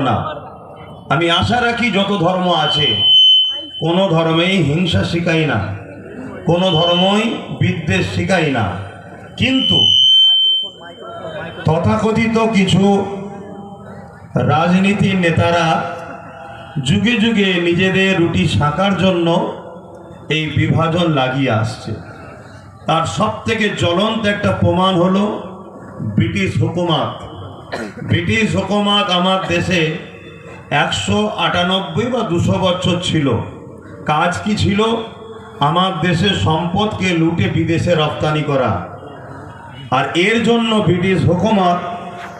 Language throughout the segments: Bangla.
ধারণা। আমি আশা রাখি যত ধর্ম আছে, কোনো ধর্মেই হিংসা শিখাই না, কোনো ধর্মই বিদ্বেষ শিখাই না। কিন্তু তথাকথিত কিছু রাজনীতির নেতারা যুগে যুগে নিজেদের রুটি শাঁকার জন্য এই বিভাজন লাগিয়ে আসছে। তার সব থেকে জ্বলন্ত একটা প্রমাণ হলো ব্রিটিশ হুকুমাত। ব্রিটিশ হুকুমাত আমার দেশে একশো আটানব্বই বা দুশো বছর ছিল। কাজ কি ছিল? আমার দেশের সম্পদকে লুটে বিদেশে রপ্তানি করা। আর এর জন্য ব্রিটিশ হুকুমত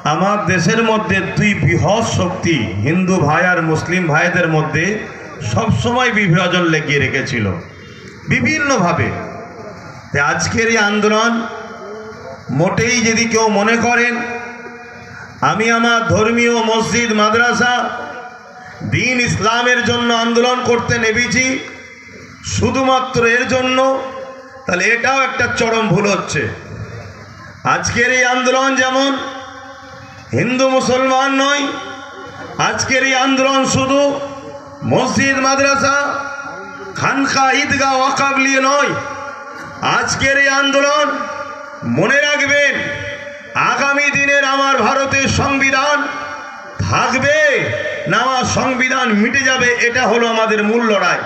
আমার দেশের মধ্যে দুই বৃহৎ শক্তি, হিন্দু ভাই আর মুসলিম ভাইদের মধ্যে সবসময় বিভাজন লেগিয়ে রেখেছিল। বিভিন্নভাবে। আজকের এই আন্দোলন মোটেই যদি কেউ মনে করেন আমি আমার ধর্মীয় মসজিদ, মাদ্রাসা, দিন ইসলামের জন্য আন্দোলন করতে নেবেছি শুধুমাত্র এর জন্য, তাহলে এটাও একটা চরম ভুল হচ্ছে। আজকের এই আন্দোলন যেমন হিন্দু মুসলমান নয়, আজকের এই আন্দোলন শুধু মসজিদ, মাদ্রাসা, খানকা, ঈদগাহ, ওয়াকাব নিয়ে নয়। আজকের এই আন্দোলন মনে রাখবেন সংবিধান থাকবে না আমার সংবিধান মিটে যাবে, এটা হলো আমাদের মূল লড়াই।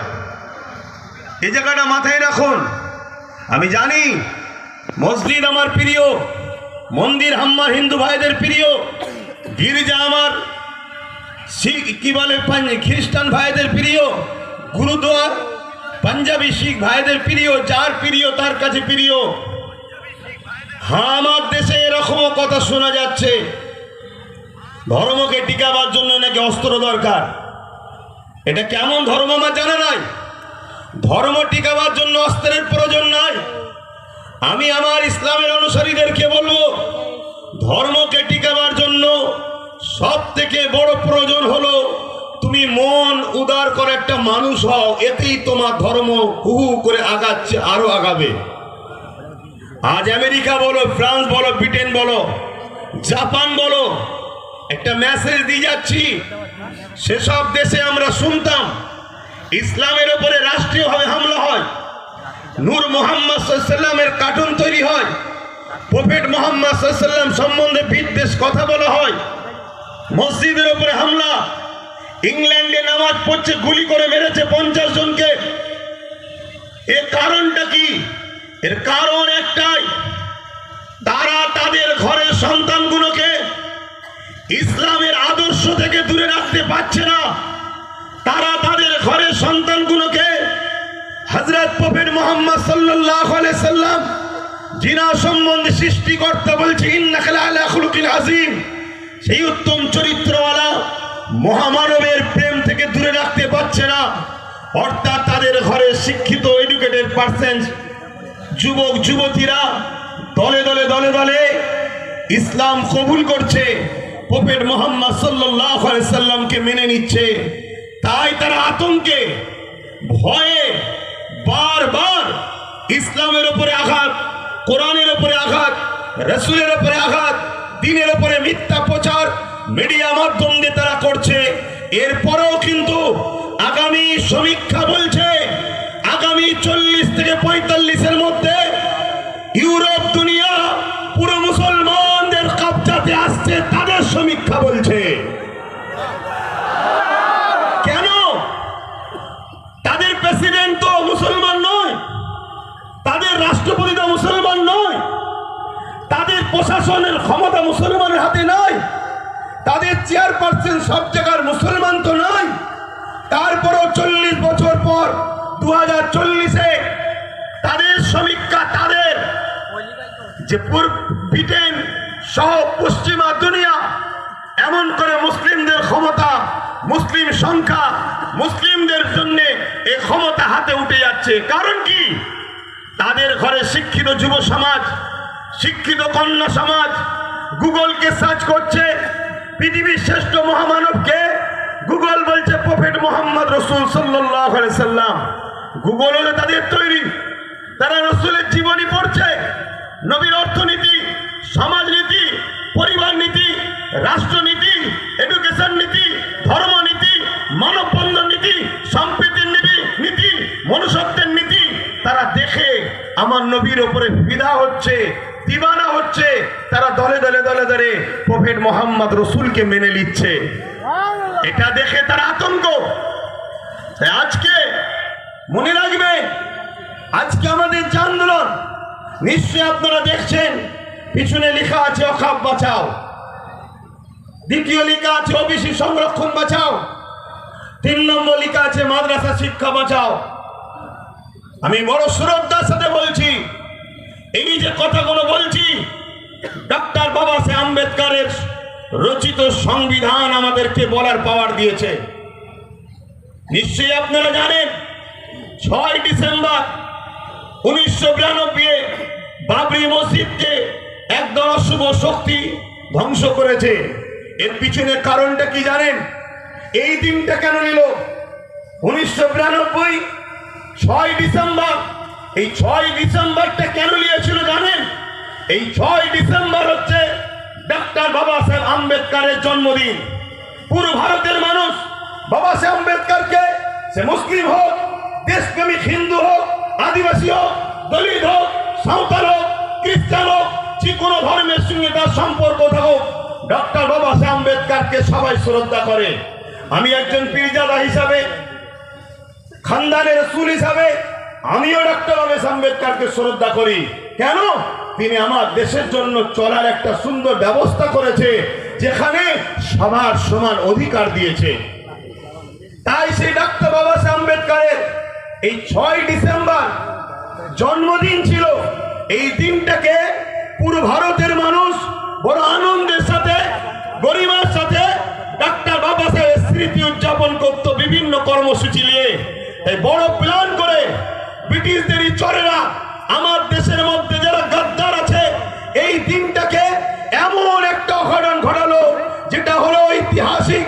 এই জায়গাটা মাথায় রাখুন। আমি জানি, মসজিদ আমার প্রিয়, মন্দির আমার হিন্দু ভাইদের প্রিয়, গির্জা আমার শিখ, কি বলে খ্রিস্টান ভাইদের প্রিয়, গুরুদুয়ার পাঞ্জাবি শিখ ভাইদের প্রিয়, যার প্রিয় তার কাছে প্রিয়। হ্যাঁ আমার দেশে এরকমও কথা শোনা যাচ্ছে। ধর্মকে টিকাবার জন্য নাকি অস্ত্র দরকার? এটা কেমন ধর্ম আমার জানা নাই। ধর্ম টিকাবার জন্য অস্ত্রের প্রয়োজন নাই। আমি আমার ইসলামের অনুসারীদেরকে বলব, ধর্মকে টিকাবার জন্য সব থেকে বড় প্রয়োজন হলো, তুমি মন উদার করে একটা মানুষ হও, এতেই তোমার ধর্ম হু করে আগাচ্ছে, আরও আগাবে। আজ আমেরিকা বলো, ফ্রান্স বলো, ব্রিটেন বলো, জাপান বলো একটা মেসেজ দিয়ে যাচ্ছি। সেসব দেশে আমরা শুনতাম, ইসলামের উপরে রাষ্ট্রীয়ভাবে হামলা হয়, নূর মোহাম্মদ সাল্লামের কার্টুন তৈরি হয় প্রফেট মোহাম্মদ সাল্লাম সম্বন্ধে বিদ্বেষ কথা বলা হয়, মসজিদের উপরে হামলা, ইংল্যান্ডে নামাজ পড়ছে, গুলি করে মেরেছে পঞ্চাশ জনকে। এর কারণটা কি? এর কারণ একটাই, তারা তাদের ঘরের সন্তানগুলোকে ইসলামের আদর্শ থেকে দূরে রাখতে পারছে না। তারা তাদের ঘরের সন্তানগুলোকে হজরত প্রফেট মোহাম্মদ সাল্লাম জিনা সম্বন্ধে সৃষ্টিকর্তা বলছে আজিম সেই উত্তম চরিত্রওয়ালা মহামানবের প্রেম থেকে দূরে রাখতে পারছে না। অর্থাৎ তাদের ঘরে শিক্ষিত এডুকেটেড পার্সেন্ট যুবক, যুবতীরা দলে দলে দলে দলে ইসলাম কবুল করছে। প্রফেট মোহাম্মদ সাল্লামকে মেনে নিচ্ছে। তাই তারা আতঙ্কে, ভয়ে বারবার ইসলামের উপরে আঘাত, কোরআনের উপরে আঘাত, রসুলের উপরে আঘাত, দিনের উপরে মিথ্যা প্রচার মিডিয়া মাধ্যম দিয়ে তারা করছে। এরপরেও কিন্তু আগামী সমীক্ষা বলছে প্রশাসনের ক্ষমতা মুসলমানের হাতে নয় তাদের চেয়ারপারসন সব জায়গার মুসলমান তো নয় তারপরও চল্লিশ বছর পর দু হাজার চল্লিশে তাদের সমীক্ষা তাদের। যে ব্রিটেন সহ পশ্চিমা দুনিয়া এমন করে মুসলিমদের ক্ষমতা, মুসলিম সংখ্যা, মুসলিমদের জন্য এই ক্ষমতা হাতে উঠে যাচ্ছে। কারণ কি? তাদের ঘরে শিক্ষিত যুব সমাজ শিক্ষিত কন্যা সমাজ গুগলকে সার্চ করছে, পৃথিবীর শ্রেষ্ঠ মহামানবকে গুগল বলছে প্রফেট মোহাম্মদ রসুল সাল্লাম। গুগল হলে তাদের তৈরি। তারা রসুলের জীবনী পড়ছে। নবীর অর্থনীতি, সমাজনীতি পরিবার নীতি রাষ্ট্রনীতি এডুকেশন নীতি, ধর্মনীতি মানববন্ধ নীতি, সম্প্রীতির নীতি নীতি, মনুষ্যত্বের নীতি। তারা দেখে আমার নবীর ওপরে বিধা হচ্ছে। দিবানা হচ্ছে, তারা দলে দলে দলে দলে প্রফেট মোহাম্মদ রসুলকে মেনে নিচ্ছে। এটা দেখে তারা আতঙ্ক। আজকে মনে রাখবে, আজকে আমাদের যে আন্দোলন, নিশ্চয়ই আপনারা দেখছেন, পিছনে লেখা আছে, অখাপ বাঁচাও। দ্বিতীয় লেখা আছে, ওবিসি সংরক্ষণ বাঁচাও। তিন নম্বর লেখা আছে, মাদ্রাসা শিক্ষা বাঁচাও। আমি বড় শ্রদ্ধার সাথে বলছি এই যে কথাগুলো বলছি ডক্টর বাবা সাহেব আম্বেদকারের রচিত সংবিধান আমাদেরকে বলার পাওয়ার দিয়েছে। নিশ্চয়ই আপনারা জানেন, ছয় ডিসেম্বর উনিশশো বিরানব্বই বাবরি মসজিদকে একদল অশুভ শক্তি ধ্বংস করেছে। এর পিছনে কারণটা কি জানেন? এই দিনটা কেন নিল? উনিশশো বিরানব্বই, ছয় ডিসেম্বর এই ছয় ডিসেম্বরটা কেন নিয়েছিল জানেন? এই ছয় ডিসেম্বর হচ্ছে ডক্টর বাবা সাহেব আম্বেদকারের জন্মদিন। পুরো ভারতের মানুষ বাবা সাহেব আম্বেদকারকে, সে মুসলিম হোক, দেশপ্রেমিক হিন্দু হোক, আদিবাসী হোক, দলিত হোক, সাঁওতাল হোক, খ্রিস্টান হোক, যে কোনো ধর্মের সঙ্গে তার সম্পর্ক থাকুক ডক্টর বাবা সাহেব আম্বেদকারকে সবাই শ্রদ্ধা করে। আমি একজন পীরজাদা হিসাবে, খানদানের রসুল হিসাবে আমিও ডক্টর বাবা আম্বেদকারকে শ্রদ্ধা করি। কেন? তিনি আমার দেশের জন্য চলার একটা সুন্দর ব্যবস্থা করেছে, যেখানে সবার সমান অধিকার দিয়েছে। তাই সেই ডক্টর বাবা সাহেব আম্বেদকারের। এই ছয় ডিসেম্বর জন্মদিন ছিল। এই দিনটাকে পুরো ভারতের মানুষ বড় আনন্দের সাথে, গরিমার সাথে ডাক্তার বাবা সাহেবের স্মৃতি উদযাপন করতো বিভিন্ন কর্মসূচি নিয়ে। এই বড় প্ল্যান করে ব্রিটিশদেরই চরেরা আমার দেশের মধ্যে যারা গাদ্দার আছে, এই দিনটাকে এমন একটা অঘটন ঘটালো, যেটা হলো ঐতিহাসিক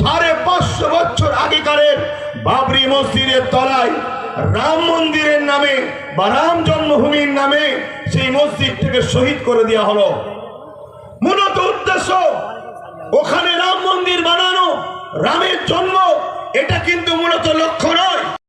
সাড়ে পাঁচশো বছর আগেকারের বাবরি মসজিদের তলায় রাম মন্দিরের নামে বা রাম জন্মভূমির নামে সেই মসজিদ থেকে শহীদ করে দেওয়া হলো। মূলত উদ্দেশ্য, ওখানে রাম মন্দির বানানো, রামের জন্ম, এটা কিন্তু মূলত লক্ষ্য নয়।